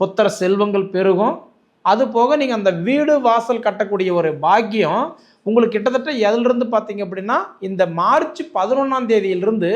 புத்திர செல்வங்கள் பெருகும். அது போக நீங்கள் அந்த வீடு வாசல் கட்டக்கூடிய ஒரு பாக்கியம் உங்களுக்கு கிட்டத்தட்ட எதிலிருந்து பார்த்தீங்க அப்படின்னா இந்த மார்ச் பதினொன்றாம் தேதியிலிருந்து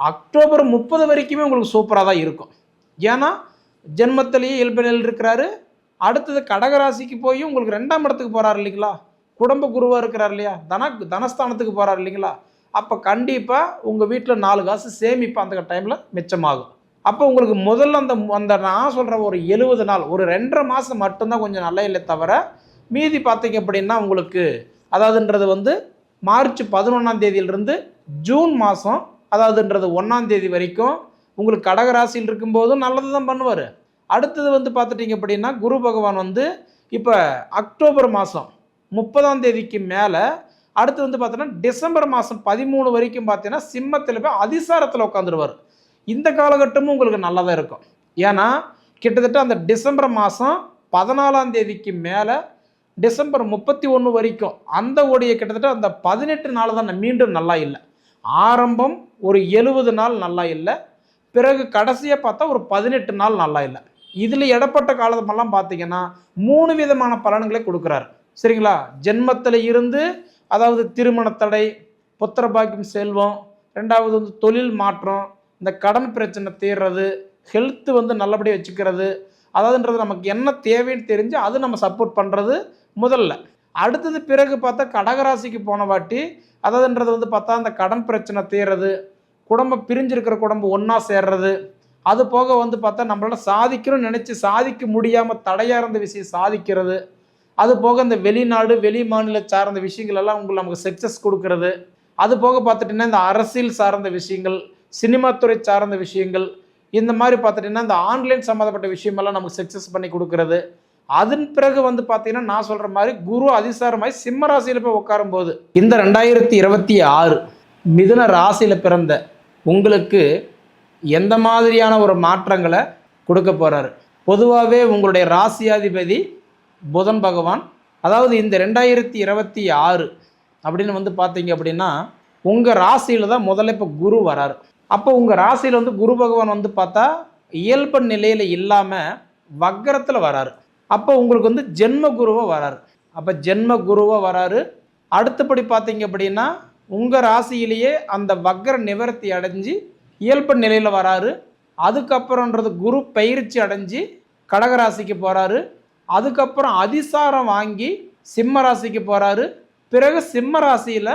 அக்டோபர் முப்பது வரைக்குமே உங்களுக்கு சூப்பராக தான் இருக்கும். ஏன்னா ஜென்மத்திலேயே இயல்பினில் இருக்கிறாரு. அடுத்தது கடகராசிக்கு போய் உங்களுக்கு ரெண்டாம் இடத்துக்கு போகிறார் இல்லைங்களா? குடும்ப குருவாக இருக்கிறார் இல்லையா? தன தனஸ்தானத்துக்கு போகிறார் இல்லைங்களா? அப்போ கண்டிப்பாக உங்கள் வீட்டில் நாலு காசு சேமிப்பு அந்த டைமில் மிச்சமாகும். அப்போ உங்களுக்கு முதல்ல அந்த அந்த நான் சொல்கிற ஒரு எழுபது நாள் ஒரு ரெண்டரை மாதம் மட்டும்தான் கொஞ்சம் நல்லா இல்லை தவிர மீதி பார்த்தீங்க அப்படின்னா உங்களுக்கு அதாவதுன்றது வந்து மார்ச் பதினொன்றாம் தேதியிலிருந்து ஜூன் மாதம் அதாவதுன்றது ஒன்றாம் தேதி வரைக்கும் உங்களுக்கு கடகராசியில் இருக்கும்போதும் நல்லது தான் பண்ணுவார். அடுத்தது வந்து பார்த்துட்டிங்க அப்படின்னா குரு பகவான் வந்து இப்போ அக்டோபர் மாதம் முப்பதாம் தேதிக்கு மேலே அடுத்து வந்து பார்த்தோன்னா டிசம்பர் மாதம் பதிமூணு வரைக்கும் பார்த்தீங்கன்னா சிம்மத்தில் போய் அதிசாரத்தில் உட்காந்துருவார் இந்த காலகட்டமும் உங்களுக்கு நல்லா தான் இருக்கும். ஏன்னா கிட்டத்தட்ட அந்த டிசம்பர் மாதம் பதினாலாம் தேதிக்கு மேலே டிசம்பர் முப்பத்தி ஒன்று வரைக்கும் அந்த ஓடிய கிட்டத்தட்ட அந்த பதினெட்டு நாள் தான் மீண்டும் நல்லா இல்லை. ஆரம்பம் ஒரு எழுபது நாள் நல்லா இல்லை. பிறகு கடைசியாக பார்த்தா ஒரு பதினெட்டு நாள் நல்லா இல்லை. இதில் இடப்பட்ட காலமெல்லாம் பார்த்தீங்கன்னா மூணு விதமான பலன்களை கொடுக்குறாரு. சரிங்களா? ஜென்மத்தில் இருந்து அதாவது திருமண தடை புத்திரபாக்கியம் செல்வம் ரெண்டாவது வந்து தொழில் மாற்றம் இந்த கடன் பிரச்சனை தீர்றது ஹெல்த்து வந்து நல்லபடியாக வச்சுக்கிறது அதாவதுன்றது நமக்கு என்ன தேவைன்னு தெரிஞ்சு அது நம்ம சப்போர்ட் பண்ணுறது முதல்ல. அடுத்தது பிறகு பார்த்தா கடகராசிக்கு போன வாட்டி அதாவதுன்றது வந்து பார்த்தா அந்த கடன் பிரச்சனை தீர்றது குடும்பம் பிரிஞ்சிருக்கிற குடும்பம் ஒன்றா சேர்றது அது போக வந்து பார்த்தா நம்மளால சாதிக்கணும்னு நினச்சி சாதிக்க முடியாமல் தடையாக இருந்த விஷயம் சாதிக்கிறது அது போக இந்த வெளிநாடு வெளி மாநில சார்ந்த விஷயங்கள் எல்லாம் உங்களுக்கு நமக்கு சக்ஸஸ் கொடுக்கறது அது போக பார்த்துட்டிங்கன்னா இந்த அரசியல் சார்ந்த விஷயங்கள் சினிமா துறை சார்ந்த விஷயங்கள் இந்த மாதிரி பார்த்துட்டிங்கன்னா இந்த ஆன்லைன் சம்மந்தப்பட்ட விஷயமெல்லாம் நமக்கு சக்ஸஸ் பண்ணி கொடுக்கறது. அதன் பிறகு வந்து பார்த்தீங்கன்னா நான் சொல்கிற மாதிரி குரு அதிசாரமாய் சிம்ம ராசியில் போய் உட்காரும்போது இந்த ரெண்டாயிரத்தி இருபத்தி ஆறு மிதுன ராசியில் பிறந்த உங்களுக்கு எந்த மாதிரியான ஒரு மாற்றங்களை கொடுக்க போகிறாரு பொதுவாகவே உங்களுடைய ராசியாதிபதி புதன் பகவான். அதாவது இந்த ரெண்டாயிரத்தி இருபத்தி ஆறு அப்படின்னு வந்து பார்த்தீங்க அப்படின்னா உங்கள் ராசியில் தான் முதல்ல இப்போ குரு வராரு. அப்போ உங்கள் ராசியில் வந்து குரு பகவான் வந்து பார்த்தா இயல்பு நிலையில் இல்லாமல் வக்கரத்தில் வராரு. அப்போ உங்களுக்கு வந்து ஜென்ம குருவாக வராரு. அப்போ ஜென்ம குருவாக வராரு. அடுத்தபடி பார்த்தீங்க அப்படின்னா உங்கள் ராசியிலேயே அந்த வக்கர நிவர்த்தி அடைஞ்சு இயல்பு நிலையில் வராரு. அதுக்கப்புறன்றது குரு பயிற்சி அடைஞ்சு கடகராசிக்கு போகிறாரு அதுக்கப்புறம் அதிசாரம் வாங்கி சிம்ம ராசிக்கு போகிறாரு பிறகு சிம்ம ராசியில்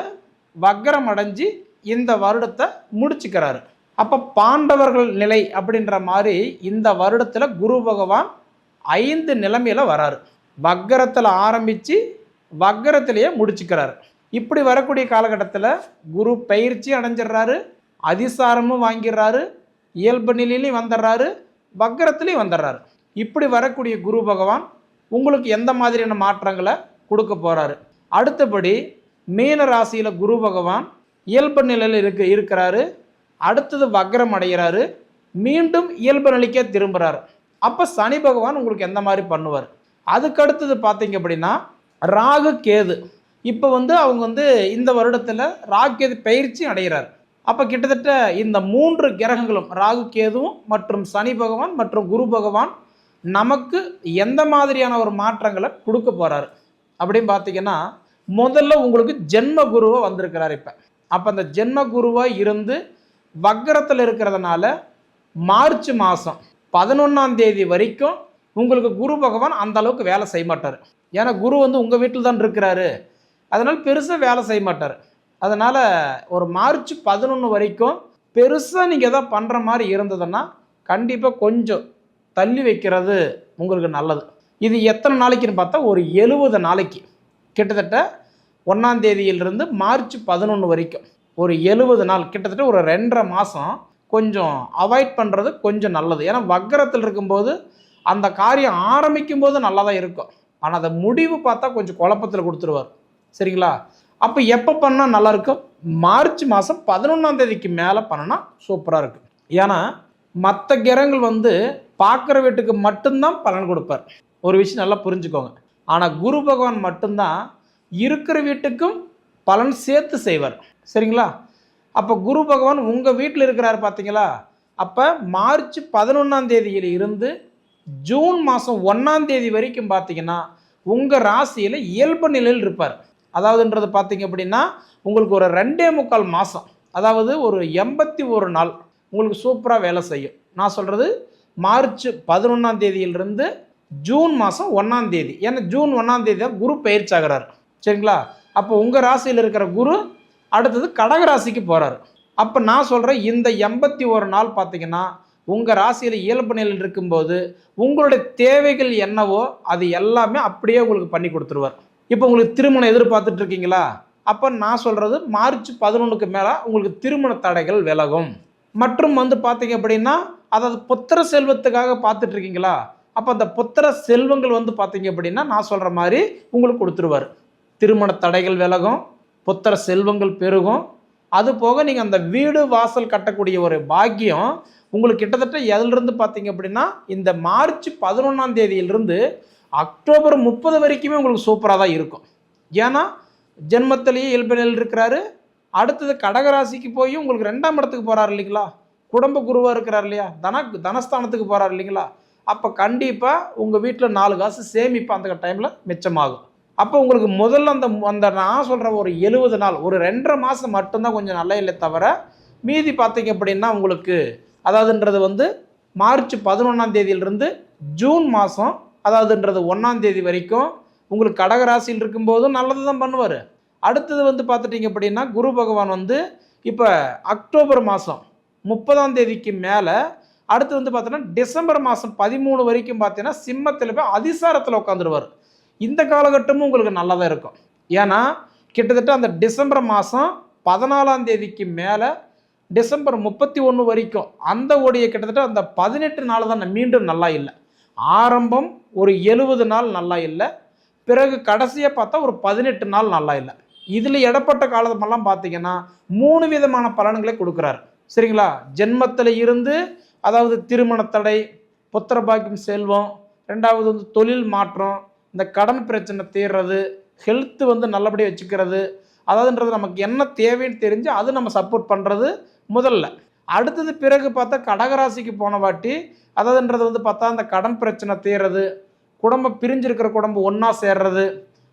வக்கரம் அடைஞ்சு இந்த வருடத்தை முடிச்சுக்கிறாரு. அப்போ பாண்டவர்கள் நிலை அப்படின்ற மாதிரி இந்த வருடத்தில் குரு பகவான் ஐந்து நிலைமையில் வராரு. வக்கரத்தில் ஆரம்பித்து வக்கரத்திலேயே முடிச்சுக்கிறாரு. இப்படி வரக்கூடிய காலகட்டத்தில் குரு பயிற்சி அடைஞ்சிடுறாரு அதிசாரமும் வாங்கிடுறாரு இயல்பு நிலையிலையும் வந்துடுறாரு வக்கரத்துலேயும் வந்துடுறாரு. இப்படி வரக்கூடிய குரு பகவான் உங்களுக்கு எந்த மாதிரியான மாற்றங்களை கொடுக்க போகிறாரு அடுத்தபடி மீன ராசியில் குரு பகவான் இயல்பு நிலையில் இருக்க இருக்கிறாரு. அடுத்தது வக்ரம் அடைகிறாரு. மீண்டும் இயல்பு நிலைக்கே திரும்புகிறாரு அப்போ சனி பகவான் உங்களுக்கு எந்த மாதிரி பண்ணுவார்? அதுக்கு அடுத்தது பார்த்தீங்க அப்படின்னா ராகு கேது. இப்போ வந்து அவங்க வந்து இந்த வருடத்தில் ராகு கேது பயிற்சி அடைகிறார். அப்போ கிட்டத்தட்ட இந்த மூன்று கிரகங்களும் ராகு கேதுவும் மற்றும் சனி பகவான் மற்றும் குரு பகவான் நமக்கு எந்த மாதிரியான ஒரு மாற்றங்களை கொடுக்க போகிறாரு அப்படின்னு பார்த்தீங்கன்னா முதல்ல உங்களுக்கு ஜென்ம குருவை வந்திருக்கிறார் இப்போ. அப்போ அந்த ஜென்ம குருவாக இருந்து வக்கரத்தில் இருக்கிறதுனால மார்ச் மாதம் பதினொன்றாம் தேதி வரைக்கும் உங்களுக்கு குரு பகவான் அந்த அளவுக்கு வேலை செய்ய மாட்டார். ஏன்னா குரு வந்து உங்கள் வீட்டில் தான் இருக்கிறாரு. அதனால் பெருசாக வேலை செய்ய மாட்டார். அதனால் ஒரு மார்ச் பதினொன்று வரைக்கும் பெருசாக நீங்கள் எதாவது பண்ணுற மாதிரி இருந்ததுன்னா கண்டிப்பாக கொஞ்சம் தள்ளி வைக்கிறது உங்களுக்கு நல்லது. இது எத்தனை நாளைக்குன்னு பார்த்தா ஒரு எழுபது நாளைக்கு. கிட்டத்தட்ட ஒன்றாம் தேதியிலிருந்து மார்ச் பதினொன்று வரைக்கும். ஒரு எழுபது நாள் கிட்டத்தட்ட ஒரு ரெண்டரை மாதம் கொஞ்சம் அவாய்ட் பண்ணுறது கொஞ்சம் நல்லது. ஏன்னா வக்கரத்தில் இருக்கும்போது அந்த காரியம் ஆரம்பிக்கும் போது நல்லா தான் இருக்கும். ஆனால் அதை முடிவு பார்த்தா கொஞ்சம் குழப்பத்தில் கொடுத்துருவார். சரிங்களா? அப்போ எப்போ பண்ணால் நல்லாயிருக்கும் மார்ச் மாதம் பதினொன்றாம் தேதிக்கு மேலே பண்ணால் சூப்பராக இருக்கும். ஏன்னா மற்ற கிரகங்கள் வந்து பார்க்குற வீட்டுக்கு மட்டும்தான் பலன் கொடுப்பார். ஒரு விஷயம் நல்லா புரிஞ்சுக்கோங்க. ஆனால் குரு பகவான் மட்டும்தான் இருக்கிற வீட்டுக்கும் பலன் சேர்த்து செய்வார். சரிங்களா? அப்போ குரு பகவான் உங்கள் வீட்டில் இருக்கிறார் பார்த்தீங்களா அப்போ மார்ச் பதினொன்றாம் தேதியில் இருந்து ஜூன் மாதம் ஒன்றாம் தேதி வரைக்கும் பார்த்தீங்கன்னா உங்கள் ராசியில் இயல்பு நிலையில் இருப்பார். அதாவதுன்றது பார்த்தீங்க அப்படின்னா உங்களுக்கு ஒரு ரெண்டே முக்கால் மாதம் அதாவது ஒரு எண்பத்தி ஒரு நாள் உங்களுக்கு சூப்பராக வேலை செய்யும். நான் சொல்கிறது மார்ச் பதினொன்றாம் தேதியிலிருந்து ஜூன் மாதம் ஒன்றாம் தேதி. ஏன்னா ஜூன் ஒன்றாம் தேதி தான் குரு பயிற்சி ஆகிறார். சரிங்களா? அப்போ உங்கள் ராசியில் இருக்கிற குரு அடுத்தது கடக ராசிக்கு போகிறார் அப்போ நான் சொல்கிறேன் இந்த எண்பத்தி ஒரு நாள் பார்த்தீங்கன்னா உங்கள் ராசியில் இயல்பு நிலையில் இருக்கும்போது உங்களுடைய தேவைகள் என்னவோ அது எல்லாமே அப்படியே உங்களுக்கு பண்ணி கொடுத்துருவார். இப்போ உங்களுக்கு திருமணம் எதிர்பார்த்துட்டு இருக்கீங்களா? அப்போ நான் சொல்கிறது மார்ச் பதினொன்றுக்கு மேலே உங்களுக்கு திருமண தடைகள் விலகும். மற்றும் வந்து பார்த்தீங்க அப்படின்னா அதாவது புத்திர செல்வத்துக்காக பார்த்துட்டு இருக்கீங்களா? அப்போ அந்த புத்திர செல்வங்கள் வந்து பார்த்தீங்க அப்படின்னா நான் சொல்கிற மாதிரி உங்களுக்கு கொடுத்துருவார். திருமண தடைகள் விலகும் புத்திர செல்வங்கள் பெருகும். அது போக நீங்கள் அந்த வீடு வாசல் கட்டக்கூடிய ஒரு பாக்கியம் உங்களுக்கு கிட்டத்தட்ட எதிலிருந்து பார்த்தீங்க அப்படின்னா இந்த மார்ச் பதினொன்றாம் தேதியிலிருந்து அக்டோபர் முப்பது வரைக்குமே உங்களுக்கு சூப்பராக தான் இருக்கும். ஏன்னா ஜென்மத்திலேயே இயல்பினில் இருக்கிறாரு. அடுத்தது கடகராசிக்கு போய் உங்களுக்கு ரெண்டாம் இடத்துக்கு போகிறார் இல்லைங்களா? குடும்ப குருவாக இருக்கிறார் இல்லையா? தன தனஸ்தானத்துக்கு போகிறார் இல்லைங்களா? அப்போ கண்டிப்பாக உங்கள் வீட்டில் நாலு காசு சேமிப்பு அந்த டைமில் மிச்சமாகும். அப்போ உங்களுக்கு முதல்ல அந்த அந்த நான் சொல்கிற ஒரு எழுபது நாள் ஒரு ரெண்டரை மாதம் மட்டும்தான் கொஞ்சம் நல்லா இல்லை தவிர மீதி பார்த்தீங்க அப்படின்னா உங்களுக்கு அதாவதுன்றது வந்து மார்ச் பதினொன்றாம் தேதியிலிருந்து ஜூன் மாதம் அதாவதுன்றது ஒன்றாம் தேதி வரைக்கும் உங்களுக்கு கடகராசியில் இருக்கும்போதும் நல்லது தான் பண்ணுவார். அடுத்தது வந்து பார்த்துட்டிங்க அப்படின்னா குரு பகவான் வந்து இப்போ அக்டோபர் மாதம் முப்பதாம் தேதிக்கு மேலே அடுத்து வந்து பார்த்தோன்னா டிசம்பர் மாதம் பதிமூணு வரைக்கும் பார்த்தீங்கன்னா சிம்மத்தில் போய் அதிசாரத்தில் உட்காந்துருவார். இந்த காலகட்டமும் உங்களுக்கு நல்லா தான் இருக்கும். ஏன்னா கிட்டத்தட்ட அந்த டிசம்பர் மாதம் பதினாலாம் தேதிக்கு மேலே டிசம்பர் முப்பத்தி ஒன்று வரைக்கும் அந்த ஓடிய கிட்டத்தட்ட அந்த பதினெட்டு நாள் தான் மீண்டும் நல்லா இல்லை. ஆரம்பம் ஒரு எழுபது நாள் நல்லா இல்லை. பிறகு கடைசியாக பார்த்தா ஒரு பதினெட்டு நாள் நல்லா இல்லை. இதில் இடப்பட்ட காலமெல்லாம் பார்த்தீங்கன்னா மூணு விதமான பலன்களை கொடுக்குறாரு. சரிங்களா? ஜென்மத்தில் இருந்து அதாவது திருமண தடை புத்திரபாக்கியம் செல்வம் ரெண்டாவது வந்து தொழில் மாற்றம் இந்த கடன் பிரச்சனை தீர்றது ஹெல்த்து வந்து நல்லபடியாக வச்சுக்கிறது அதாவதுன்றது நமக்கு என்ன தேவைன்னு தெரிஞ்சு அது நம்ம சப்போர்ட் பண்ணுறது முதல்ல. அடுத்தது பிறகு பார்த்தா கடகராசிக்கு போன வாட்டி அதாவதுன்றது வந்து பார்த்தா அந்த கடன் பிரச்சனை தீர்றது குடும்பம் பிரிஞ்சிருக்கிற குடும்பம் ஒன்றா சேர்றது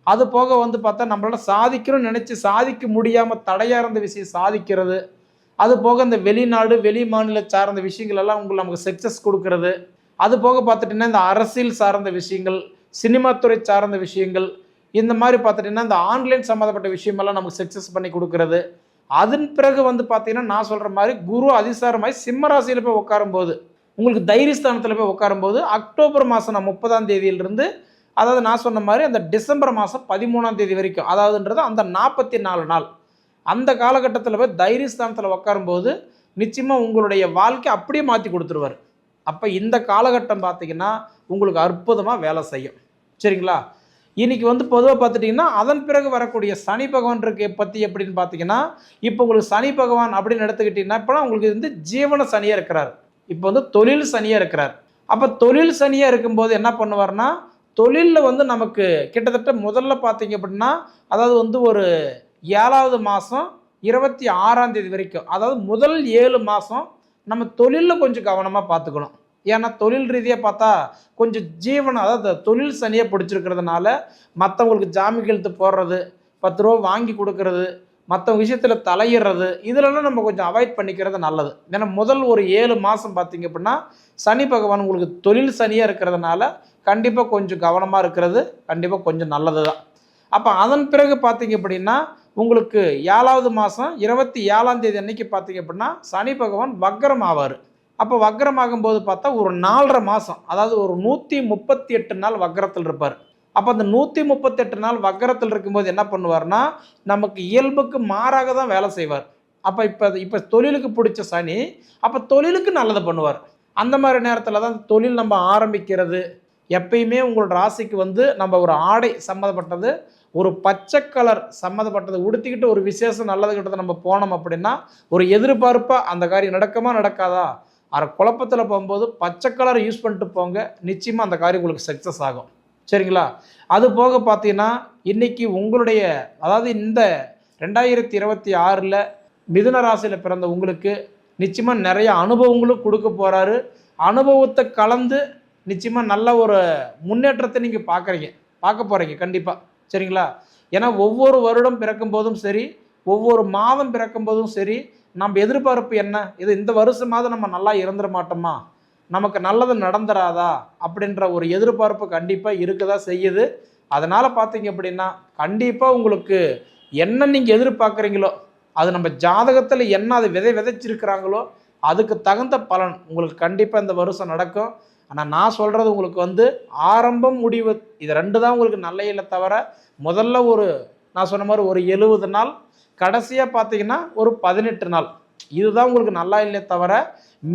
அது போக வந்து பார்த்தா நம்மளால சாதிக்கணும்னு நினச்சி சாதிக்க முடியாமல் தடையாக இருந்த விஷயம் சாதிக்கிறது அது போக இந்த வெளிநாடு வெளி மாநில சார்ந்த விஷயங்கள் எல்லாம் உங்களுக்கு நமக்கு சக்ஸஸ் கொடுக்கறது அது போக பார்த்துட்டிங்கன்னா இந்த அரசியல் சார்ந்த விஷயங்கள் சினிமா துறை சார்ந்த விஷயங்கள் இந்த மாதிரி பார்த்துட்டிங்கன்னா இந்த ஆன்லைன் சம்மந்தப்பட்ட விஷயமெல்லாம் நமக்கு சக்ஸஸ் பண்ணி கொடுக்கறது. அதன் பிறகு வந்து பார்த்தீங்கன்னா நான் சொல்கிற மாதிரி குரு அதிசாரமாய் சிம்மராசியில் போய் உட்காரும்போது உங்களுக்கு தைரியஸ்தானத்தில் போய் உட்காரும்போது அக்டோபர் மாதம் நான் முப்பதாம் தேதியிலிருந்து அதாவது நான் சொன்ன மாதிரி அந்த டிசம்பர் மாதம் பதிமூணாம் தேதி வரைக்கும் அதாவதுன்றது அந்த நாற்பத்தி நாலு நாள். அந்த காலகட்டத்தில் போய் தைரியஸ்தானத்தில் உட்காரும்போது நிச்சயமாக உங்களுடைய வாழ்க்கை அப்படியே மாற்றி கொடுத்துருவார். அப்போ இந்த காலகட்டம் பார்த்தீங்கன்னா உங்களுக்கு அற்புதமாக வேலை செய்யும். சரிங்களா? இன்றைக்கி வந்து பொதுவாக பார்த்துட்டிங்கன்னா அதன் பிறகு வரக்கூடிய சனி பகவான் இருக்கு பற்றி எப்படின்னு பார்த்தீங்கன்னா இப்போ உங்களுக்கு சனி பகவான் அப்படின்னு எடுத்துக்கிட்டிங்கன்னா இப்போ உங்களுக்கு வந்து ஜீவன சனியாக இருக்கிறார். இப்போ வந்து தொழில் சனியாக இருக்கிறார். அப்போ தொழில் சனியாக இருக்கும்போது என்ன பண்ணுவார்னா தொழிலில் வந்து நமக்கு கிட்டத்தட்ட முதல்ல பார்த்தீங்க அப்படின்னா அதாவது வந்து ஒரு ஏழாவது மாதம் இருபத்தி ஆறாம் தேதி வரைக்கும் அதாவது முதல் ஏழு மாதம் நம்ம தொழிலில் கொஞ்சம் கவனமாக பார்த்துக்கணும். ஏன்னா தொழில் ரீதியாக பார்த்தா கொஞ்சம் ஜீவனம் அதாவது தொழில் சனியாக பிடிச்சிருக்கிறதுனால மற்றவங்களுக்கு ஜாமீன் கழுத்து போடுறது பத்து ரூபா வாங்கி கொடுக்கறது மற்ற விஷயத்தில் தலையிடுறது இதிலெல்லாம் நம்ம கொஞ்சம் அவாய்ட் பண்ணிக்கிறது நல்லது. ஏன்னா முதல் ஒரு ஏழு மாதம் பார்த்தீங்க அப்படின்னா சனி பகவான் உங்களுக்கு தொழில் சனியாக இருக்கிறதுனால கண்டிப்பாக கொஞ்சம் கவனமாக இருக்கிறது கண்டிப்பாக கொஞ்சம் நல்லது தான் அப்போ அதன் பிறகு பார்த்தீங்க அப்படின்னா உங்களுக்கு ஏழாவது மாதம் இருபத்தி ஏழாம் தேதி அன்னைக்கு பார்த்தீங்க அப்படின்னா சனி பகவான் வக்ரம் ஆவார். அப்போ வக்ரமாகும் போது பார்த்தா ஒரு நாலரை மாதம் அதாவது ஒரு நூற்றி முப்பத்தி எட்டு நாள் வக்ரத்தில் இருப்பார். அப்போ அந்த நூற்றி முப்பத்தெட்டு நாள் வக்கரத்தில் இருக்கும்போது என்ன பண்ணுவார்னா நமக்கு இயல்புக்கு மாறாக தான் வேலை செய்வார். அப்போ இப்போ இப்போ தொழிலுக்கு பிடிச்ச சனி அப்போ தொழிலுக்கு நல்லது பண்ணுவார். அந்த மாதிரி நேரத்தில் தான் தொழில் நம்ம ஆரம்பிக்கிறது. எப்பயுமே உங்களோட ராசிக்கு வந்து நம்ம ஒரு ஆடை சம்மந்தப்பட்டது ஒரு பச்சை கலர் சம்மந்தப்பட்டது உடுத்திக்கிட்டு ஒரு விசேஷம் நல்லது கிட்டதை நம்ம போனோம் அப்படின்னா ஒரு எதிர்பார்ப்பாக அந்த காரியம் நடக்குமா நடக்காதா? அரை குழப்பத்தில் போகும்போது பச்சை கலர் யூஸ் பண்ணிட்டு போங்க. நிச்சயமாக அந்த காரியம் உங்களுக்கு சக்ஸஸ் ஆகும். சரிங்களா? அது போக பார்த்தீங்கன்னா இன்றைக்கி உங்களுடைய அதாவது இந்த ரெண்டாயிரத்தி இருபத்தி ஆறில் மிதுன ராசியில் பிறந்த உங்களுக்கு நிச்சயமாக நிறைய அனுபவங்களும் கொடுக்க போகிறாரு அனுபவத்தை கலந்து நிச்சயமாக நல்ல ஒரு முன்னேற்றத்தை நீங்கள் பார்க்குறீங்க. பார்க்க போகிறீங்க கண்டிப்பாக சரிங்களா? ஏன்னா ஒவ்வொரு வருடம் பிறக்கும் போதும் சரி ஒவ்வொரு மாதம் பிறக்கும் போதும் சரி நம்ம எதிர்பார்ப்பு என்ன? இது இந்த வருஷமாவது நம்ம நல்லா இருந்துட மாட்டோமா? நமக்கு நல்லது நடந்துராதா? அப்படின்ற ஒரு எதிர்பார்ப்பு கண்டிப்பாக இருக்குதா செய்யுது. அதனால் பார்த்தீங்க அப்படின்னா கண்டிப்பாக உங்களுக்கு என்ன நீங்கள் எதிர்பார்க்குறீங்களோ அது நம்ம ஜாதகத்தில் என்ன அது விதை விதைச்சிருக்கிறாங்களோ அதுக்கு தகுந்த பலன் உங்களுக்கு கண்டிப்பாக இந்த வருஷம் நடக்கும். ஆனால் நான் சொல்கிறது உங்களுக்கு வந்து ஆரம்பம் முடிவு இது ரெண்டு தான் உங்களுக்கு நல்ல இல்லை தவிர முதல்ல ஒரு நான் சொன்ன மாதிரி ஒரு எழுபது நாள் கடைசியாக பார்த்தீங்கன்னா ஒரு பதினெட்டு நாள். இதுதான் உங்களுக்கு நல்லா இல்லை தவிர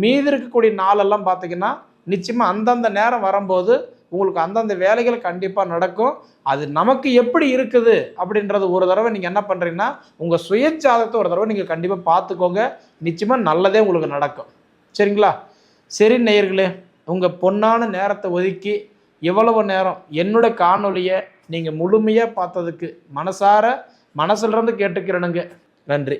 மீதி இருக்கக்கூடிய நாளெல்லாம் பார்த்தீங்கன்னா நிச்சயமாக அந்தந்த நேரம் வரும்போது உங்களுக்கு அந்தந்த வேலைகள் கண்டிப்பாக நடக்கும். அது நமக்கு எப்படி இருக்குது அப்படின்றது ஒரு தடவை நீங்கள் என்ன பண்ணுறீங்கன்னா உங்கள் சுயஜாதகத்தை ஒரு தடவை நீங்கள் கண்டிப்பாக பார்த்துக்கோங்க. நிச்சயமாக நல்லதே உங்களுக்கு நடக்கும். சரிங்களா? சரி நேயர்களே உங்கள் பொன்னான நேரத்தை ஒதுக்கி இவ்வளவு நேரம் என்னோட காணொலியை நீங்கள் முழுமையாக பார்த்ததுக்கு மனசார மனசுலேருந்து கேட்டுக்கிறேனுங்க. நன்றி.